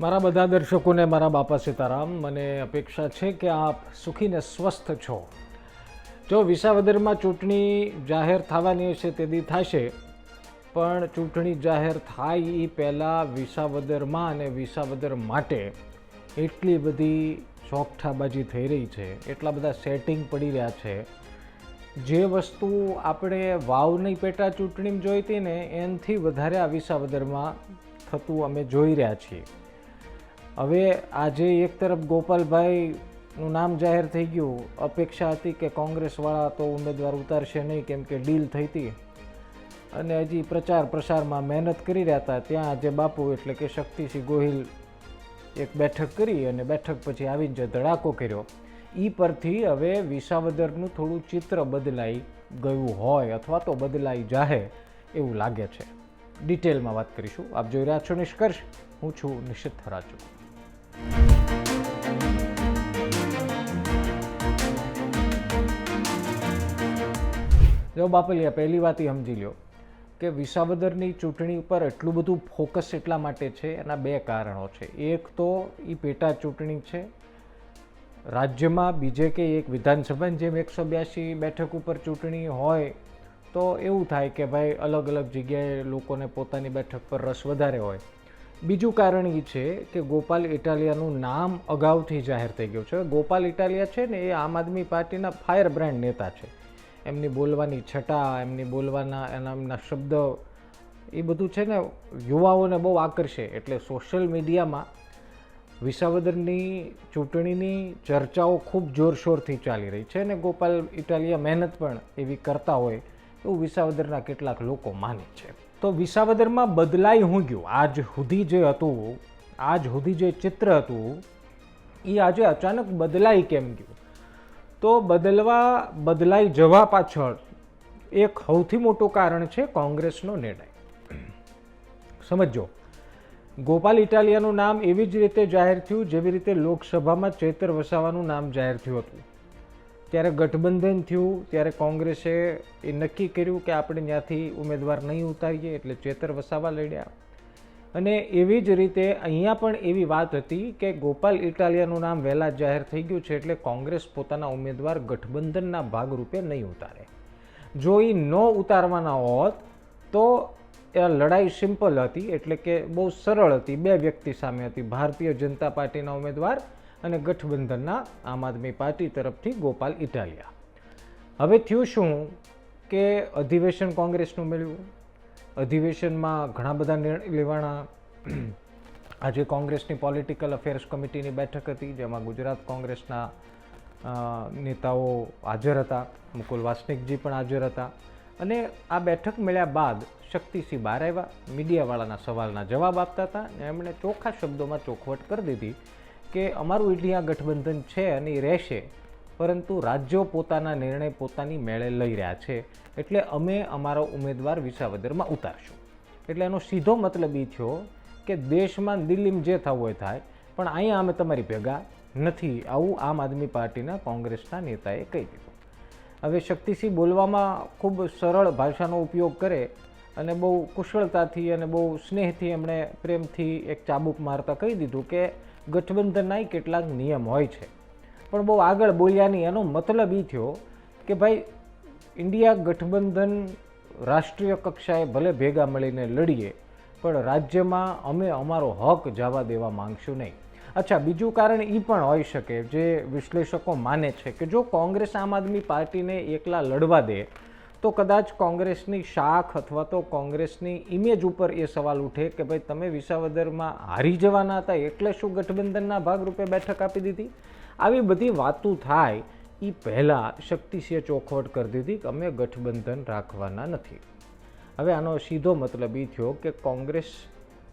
મારા બધા દર્શકોને મારા બાપા સીતારામ, મને અપેક્ષા છે કે આપ સુખીને સ્વસ્થ છો. જો વિસાવદરમાં ચૂંટણી જાહેર થવાની હશે તેદી થશે, પણ ચૂંટણી જાહેર થાય એ પહેલાં વિસાવદરમાં અને વિસાવદર માટે એટલી બધી ચોકઠાબાજી થઈ રહી છે, એટલા બધા સેટિંગ પડી રહ્યા છે. જે વસ્તુ આપણે વાવની પેટા ચૂંટણીમાં જોઈતી ને એનાથી વધારે આ વિસાવદરમાં થતું અમે જોઈ રહ્યા છીએ. હવે આજે એક તરફ ગોપાલભાઈનું નામ જાહેર થઈ ગયું. અપેક્ષા હતી કે કોંગ્રેસવાળા તો ઉમેદવાર ઉતારશે નહીં, કેમ કે ડીલ થઈ હતી. અને હજી પ્રચાર પ્રસારમાં મહેનત કરી રહ્યા હતા. ત્યાં આજે બાપુ એટલે કે શક્તિસિંહ ગોહિલ એક બેઠક કરી અને બેઠક પછી આવીને જે ધડાકો કર્યો. એ પરથી હવે વિસાવદરનું થોડું ચિત્ર બદલાઈ ગયું હોય અથવા તો બદલાઈ જાહે એવું લાગે છે. ડિટેલમાં વાત કરીશું. આપ જોઈ રહ્યા છો નિષ્કર્ષ. હું છું નિશિત રાજુ. જો બાપલિયા, પહેલી વાત એ સમજી લ્યો કે વિસાવદરની ચૂંટણી ઉપર એટલું બધું ફોકસ એટલા માટે છે, એના બે કારણો છે. એક તો એ પેટા ચૂંટણી છે. રાજ્યમાં બીજે કે એક વિધાનસભાની જેમ એકસો બ્યાસી બેઠક ઉપર ચૂંટણી હોય, તો એવું થાય કે ભાઈ અલગ અલગ જગ્યાએ લોકોને પોતાની બેઠક પર રસ વધારે હોય. બીજું કારણ એ છે કે ગોપાલ ઇટાલિયાનું નામ અગાઉથી જાહેર થઈ ગયું છે. ગોપાલ ઇટાલિયા છે ને એ આમ આદમી પાર્ટીના ફાયર બ્રાન્ડ નેતા છે. એમની બોલવાની છટા, એમની બોલવાના, એના એમના શબ્દ, એ બધું છે ને યુવાઓને બહુ આકર્ષે. એટલે સોશિયલ મીડિયામાં વિસાવદરની ચૂંટણીની ચર્ચાઓ ખૂબ જોરશોરથી ચાલી રહી છે અને ગોપાલ ઇટાલિયા મહેનત પણ એવી કરતા હોય એવું વિસાવદરના કેટલાક લોકો માને છે. તો વિસાવદરમાં બદલાઈ હું ગયું? આજ સુધી જે હતું, આજ સુધી જે ચિત્ર હતું, એ આજે અચાનક બદલાઈ કેમ ગયું? તો બદલવા, બદલાઈ જવા પાછળ એક સૌથી મોટું કારણ છે કોંગ્રેસનો નિર્ણય. સમજો ગોપાલ ઇટાલિયાનું નામ એવી જ રીતે જાહેર થયું જેવી રીતે લોકસભામાં ચેતર વસાવાનું નામ જાહેર થયું હતું. ત્યારે ગઠબંધન થયું, ત્યારે કોંગ્રેસે એ નક્કી કર્યું કે આપણે ત્યાંથી ઉમેદવાર નહીં ઉતારીએ એટલે ચેતર વસાવા લડ્યા. અને એવી જ રીતે અહીંયા પણ એવી વાત હતી કે ગોપાલ ઇટાલિયાનું નામ વહેલા જાહેર થઈ ગયું છે એટલે કોંગ્રેસ પોતાના ઉમેદવાર ગઠબંધનના ભાગરૂપે નહીં ઉતારે. જો એ ન ઉતારવાના હોત, તો એ લડાઈ સિમ્પલ હતી, એટલે કે બહુ સરળ હતી. બે વ્યક્તિ સામે હતી, ભારતીય જનતા પાર્ટીના ઉમેદવાર અને ગઠબંધનના આમ આદમી પાર્ટી તરફથી ગોપાલ ઇટાલિયા. હવે થયું શું કે અધિવેશન કોંગ્રેસનું મળ્યું અધિવેશનમાં ઘણા બધા નિર્ણય લેવાના આજે કોંગ્રેસની પોલિટિકલ અફેર્સ કમિટીની બેઠક હતી, જેમાં ગુજરાત કોંગ્રેસના નેતાઓ હાજર હતા, મુકુલ વાસનિકજી પણ હાજર હતા. અને આ બેઠક મળ્યા બાદ શક્તિસિંહ બહાર આવ્યા, મીડિયાવાળાના સવાલના જવાબ આપતા હતા અને એમણે ચોખ્ખા શબ્દોમાં ચોખવટ કરી દીધી કે અમારું ઇન્ડિયા ગઠબંધન છે અને એ રહેશે. પરંતુ રાજ્યો પોતાના નિર્ણય પોતાની મેળે લઈ રહ્યા છે એટલે અમે અમારો ઉમેદવાર વિસાવદરમાં ઉતારશું. એટલે એનો સીધો મતલબ એ થયો કે દેશમાં દિલ્હીમાં જે થવું હોય થાય, પણ અહીંયા અમે તમારી ભેગા નથી. આવું આમ આદમી પાર્ટીના કોંગ્રેસના નેતાએ કહી દીધું. હવે શક્તિસિંહ બોલવામાં ખૂબ સરળ ભાષાનો ઉપયોગ કરે અને બહુ કુશળતાથી અને બહુ સ્નેહથી એમણે પ્રેમથી એક ચાબુક મારતા કહી દીધું કે ગઠબંધનના કેટલાક નિયમ હોય છે. પણ બહુ આગળ બોલ્યા નહીં. એનો મતલબ એ થયો કે ભાઈ, ઇન્ડિયા ગઠબંધન રાષ્ટ્રીય કક્ષાએ ભલે ભેગા મળીને લડીએ, પણ રાજ્યમાં અમે અમારો હક જવા દેવા માંગશું નહીં. અચ્છા, બીજું કારણ એ પણ હોઈ શકે જે વિશ્લેષકો માને છે કે જો કોંગ્રેસ આમ આદમી પાર્ટીને એકલા લડવા દે, તો કદાચ કોંગ્રેસની શાખ અથવા તો કોંગ્રેસની ઇમેજ ઉપર એ સવાલ ઉઠે કે ભાઈ, તમે વિસાવદરમાં હારી જવાના હતા, એટલે શું ગઠબંધનના ભાગરૂપે બેઠક આપી દીધી? આવી બધી વાતો થાય એ પહેલાં શક્તિસિંહે ચોખવટ કરી દીધી કે અમે ગઠબંધન રાખવાના નથી. હવે આનો સીધો મતલબ એ થયો કે કોંગ્રેસ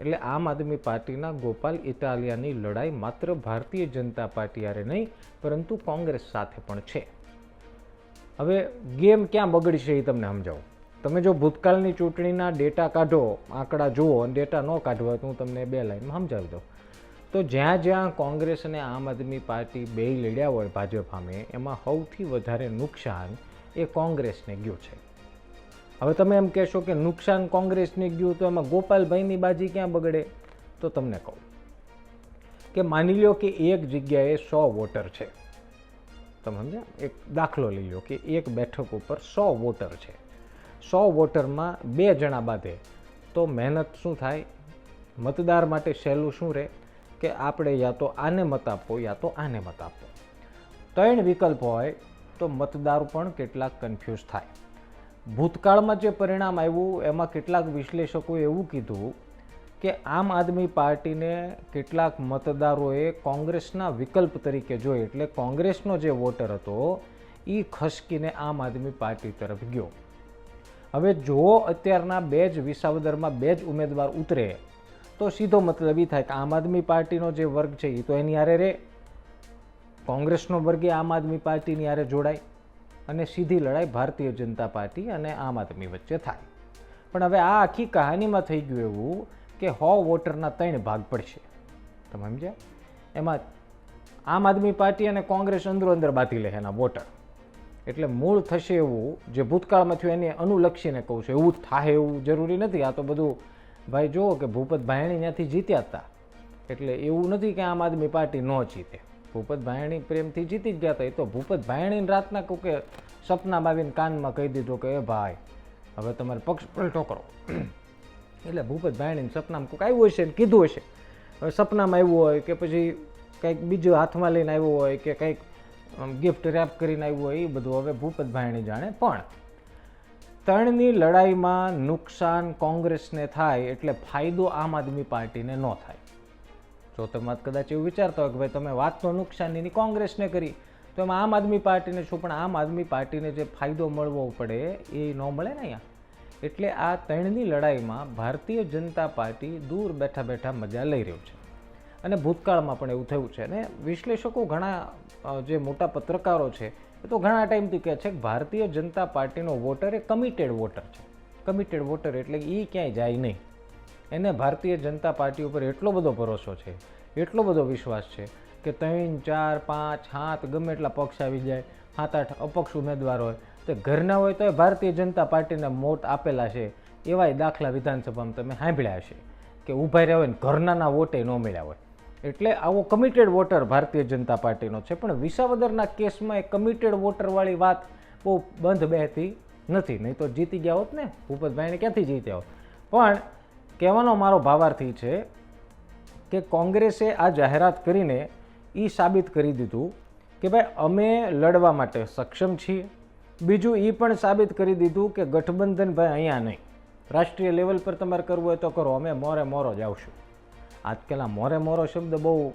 એટલે આમ આદમી પાર્ટીના ગોપાલ ઇટાલિયાની લડાઈ માત્ર ભારતીય જનતા પાર્ટી હારે નહીં, પરંતુ કોંગ્રેસ સાથે પણ છે. હવે ગેમ ક્યાં બગડશે એ તમને સમજાવું? તમે જો ભૂતકાળની ચૂંટણીના ડેટા કાઢો, આંકડા જુઓ અને ડેટા ન કાઢવા તો હું તમને બે લાઈનમાં સમજાવી દઉં. તો જ્યાં જ્યાં કોંગ્રેસ અને આમ આદમી પાર્ટી બે લડ્યા હોય ભાજપ સામે, એમાં સૌથી વધારે નુકસાન એ કોંગ્રેસને ગયું છે. હવે તમે એમ કહેશો કે નુકસાન કોંગ્રેસને ગયું તો એમાં ગોપાલભાઈની બાજી ક્યાં બગડે? તો તમને કહું કે માની લો કે એક જગ્યાએ સો વોટર છે. તમે સમજ્યા? એક દાખલો લઈ લો કે એક બેઠક ઉપર સો વોટર છે. સો વોટરમાં બે જણા બાંધે. તો મહેનત શું થાય? મતદાર માટે સહેલું શું રહે? કે આપણે યા તો આને મત આપો, યા તો આને મત આપો. ત્રણ વિકલ્પ હોય તો મતદાર પણ કેટલાક કન્ફ્યુઝ થાય. ભૂતકાળમાં જે પરિણામ આવ્યું, એમાં કેટલાક વિશ્લેષકોએ એવું કીધું કે આમ આદમી પાર્ટીને કેટલાક મતદારોએ કોંગ્રેસના વિકલ્પ તરીકે જોઈ, એટલે કોંગ્રેસનો જે વોટર હતો એ ખસકીને આમ આદમી પાર્ટી તરફ ગયો. હવે જો અત્યારના બે જ વિસાવદરમાં બે જ ઉમેદવાર ઉતરે તો સીધો મતલબ એ થાય કે આમ આદમી પાર્ટીનો જે વર્ગ છે એ તો એની હારે રે. કોંગ્રેસનો વર્ગ એ આમ આદમી પાર્ટીની હારે જોડાય અને સીધી લડાઈ ભારતીય જનતા પાર્ટી અને આમ આદમી વચ્ચે થાય. પણ હવે આ આખી કહાનીમાં થઈ ગયું એવું કે હો વોટરના ત્રણ ભાગ પડશે. તમે સમજ્યા? એમાં આમ આદમી પાર્ટી અને કોંગ્રેસ અંદરો અંદર બાંધી લે એના વોટર. એટલે મૂળ થશે એવું જે ભૂતકાળમાં થયું એને અનુલક્ષીને કહું છું. એવું થાય એવું જરૂરી નથી. આ તો બધું ભાઈ જુઓ કે ભૂપત ભાયણી ત્યાંથી જીત્યા હતા. એટલે એવું નથી કે આમ આદમી પાર્ટી ન જીતે. ભૂપત ભાયણી પ્રેમથી જીતી જ ગયા હતા. એ તો ભૂપત ભાયણીને રાતના કહું કે સપનામાં આવીને કાનમાં કહી દીધું કે, એ ભાઈ, હવે તમારે પક્ષ પલટો કરો. એટલે ભૂપત ભાયણીને સપનામાં કોઈક આવ્યું હશે ને કીધું હશે. હવે સપનામાં આવ્યું હોય કે પછી કંઈક બીજું હાથમાં લઈને આવ્યું હોય કે કંઈક ગિફ્ટ રેપ કરીને આવ્યું હોય, એ બધું હવે ભૂપત ભાયણી જાણે પણ ત્રણની લડાઈમાં નુકસાન કોંગ્રેસને થાય એટલે ફાયદો આમ આદમી પાર્ટીને ન થાય. જો તમે કદાચ એવું વિચારતા હોય કે ભાઈ તમે વાત તો નુકસાનીની કોંગ્રેસને કરી, તો એમાં આમ આદમી પાર્ટીને શું? પણ આમ આદમી પાર્ટીને જે ફાયદો મળવો પડે એ ન મળે ને અહીંયા. એટલે આ ત્રણની લડાઈમાં ભારતીય જનતા પાર્ટી દૂર બેઠા બેઠા મજા લઈ રહ્યું છે. અને ભૂતકાળમાં પણ એવું થયું છે. અને વિશ્લેષકો ઘણા જે મોટા પત્રકારો છે, એ તો ઘણા ટાઈમથી કહે છે કે ભારતીય જનતા પાર્ટીનો વોટર એ કમિટેડ વોટર છે. કમિટેડ વોટર એટલે એ ક્યાંય જાય નહીં. એને ભારતીય જનતા પાર્ટી ઉપર એટલો બધો ભરોસો છે, એટલો બધો વિશ્વાસ છે કે ત્રણ, ચાર, પાંચ, સાત, ગમે એટલા પક્ષ આવી જાય, સાત, આઠ અપક્ષ ઉમેદવાર હોય, તો ઘરના હોય તો ભારતીય જનતા પાર્ટીને મોટ આપેલા છે, એવાય દાખલા વિધાનસભામાં તમે સાંભળ્યા હશે કે ઊભા રહ્યા હોય ને ઘરનાના વોટે ન મળ્યા હોય. એટલે આવો કમિટેડ વોટર ભારતીય જનતા પાર્ટીનો છે, પણ વિસાવદરના કેસમાં એ કમિટેડ વોટરવાળી વાત બહુ બંધ બેહતી નથી. નહીં તો જીતી ગયા હોત ને, ભૂપતભાઈને ક્યાંથી જીત્યા હોત? પણ કહેવાનો મારો ભાવાર્થી છે કે કોંગ્રેસે આ જાહેરાત કરીને એ સાબિત કરી દીધું કે ભાઈ, અમે લડવા માટે સક્ષમ છીએ. બીજું એ પણ સાબિત કરી દીધું કે ગઠબંધન ભાઈ અહીંયા નહીં. રાષ્ટ્રીય લેવલ પર તમારે કરવું હોય તો કરો, અમે મોરે મોરો જ આવશું. આજકાલ આ મોરે મોરો શબ્દ બહુ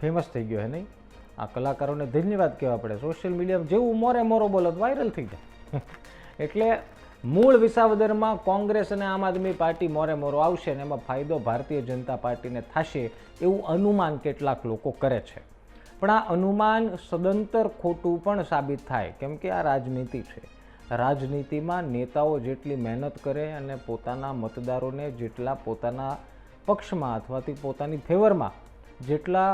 ફેમસ થઈ ગયો હે નહીં? આ કલાકારોને ધન્યવાદ કહેવા પડે. સોશિયલ મીડિયામાં જેવું મોરે મોરો બોલો વાયરલ થઈ જાય. એટલે મૂળ વિસાવદરમાં કોંગ્રેસ અને આમ આદમી પાર્ટી મોરે મોરો આવશે અને એમાં ફાયદો ભારતીય જનતા પાર્ટીને થશે એવું અનુમાન કેટલાક લોકો કરે છે. પણ આ અનુમાન સદંતર ખોટું પણ સાબિત થાય. કેમ કે આ રાજનીતિ છે. રાજનીતિમાં નેતાઓ જેટલી મહેનત કરે અને પોતાના મતદારોને જેટલા પોતાના પક્ષમાં અથવાથી પોતાની ફેવરમાં જેટલા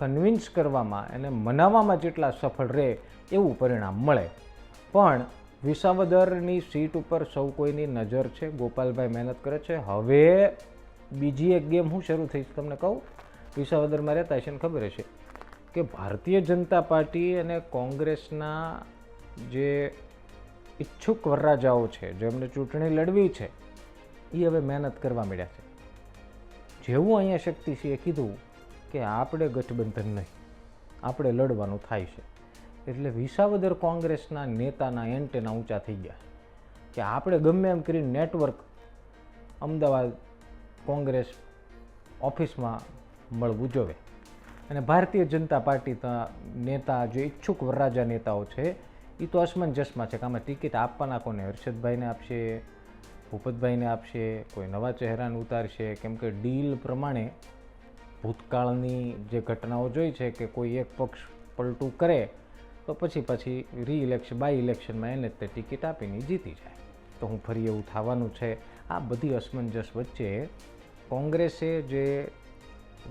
કન્વિન્સ કરવામાં એને મનાવવામાં જેટલા સફળ રહે એવું પરિણામ મળે. પણ વિસાવદરની સીટ ઉપર સૌ કોઈની નજર છે, ગોપાલભાઈ મહેનત કરે છે. હવે બીજી એક ગેમ હું શરૂ થઈ તમને કહું. વિસાવદરમાં રહેતા હશે ખબર હશે કે ભારતીય જનતા પાર્ટી અને કોંગ્રેસના જે ઈચ્છુક વરરાજાઓ છે જેમને ચૂંટણી લડવી છે એ હવે મહેનત કરવા મળ્યા છે. જેવું અહીંયા શક્તિસિંહે કીધું કે આપણે ગઠબંધન નહીં, આપણે લડવાનું થાય છે. એટલે વિસાવદર કોંગ્રેસના નેતાના એન્ટેના ઊંચા થઈ ગયા કે આપણે ગમે એમ કરીને નેટવર્ક અમદાવાદ કોંગ્રેસ ઓફિસમાં મળવું જોવે અને ભારતીય જનતા પાર્ટીના નેતા જે ઈચ્છુક વરરાજા નેતાઓ છે એ તો અસમંજસમાં છે કે આમાં ટિકિટ આપવાના કોને? હર્ષદભાઈને આપશે ભૂપતભાઈને આપશે, કોઈ નવા ચહેરાને ઉતારશે. કેમ કે ડીલ પ્રમાણે ભૂતકાળની જે ઘટનાઓ જોઈ છે કે કોઈ એક પક્ષ પલટું કરે, તો પછી પછી રી ઇલેક્શન બાય ઇલેક્શનમાં એને તે ટિકિટ આપીને જીતી જાય. તો હું ફરી એવું થવાનું છે. આ બધી અસમંજસ વચ્ચે કોંગ્રેસે જે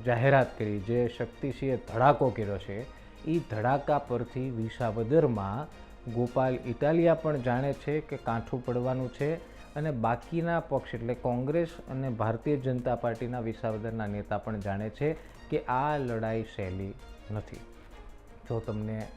જાહેરાત કરી, જે શક્તિસિંહે ધડાકો કર્યો છે એ ધડાકા પરથી વિસાવદરમાં ગોપાલ ઇટાલિયા પણ જાણે છે કે કાંઠું પડવાનું છે. અને બાકીના પક્ષ એટલે કોંગ્રેસ અને ભારતીય જનતા પાર્ટીના વિસાવદરના નેતા પણ જાણે છે કે આ લડાઈ સહેલી નથી. જો તમને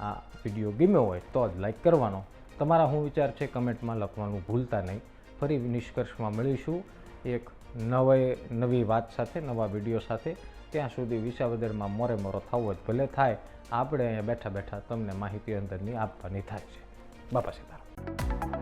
આ વીડિયો ગમ્યો હોય તો જ લાઈક કરવાનો. તમારા શું વિચાર છે કમેન્ટમાં લખવાનું ભૂલતા નહીં. ફરી નિષ્કર્ષમાં મળીશું એક નવે નવી વાત સાથે, નવા વીડિયો સાથે. ત્યાં સુધી વિસાવદરમાં મોરે મોરો થવો જ ભલે થાય. આપણે અહીંયા બેઠા બેઠા તમને માહિતી અંદરની આપવાની થાય છે. બાપા સીતારામ.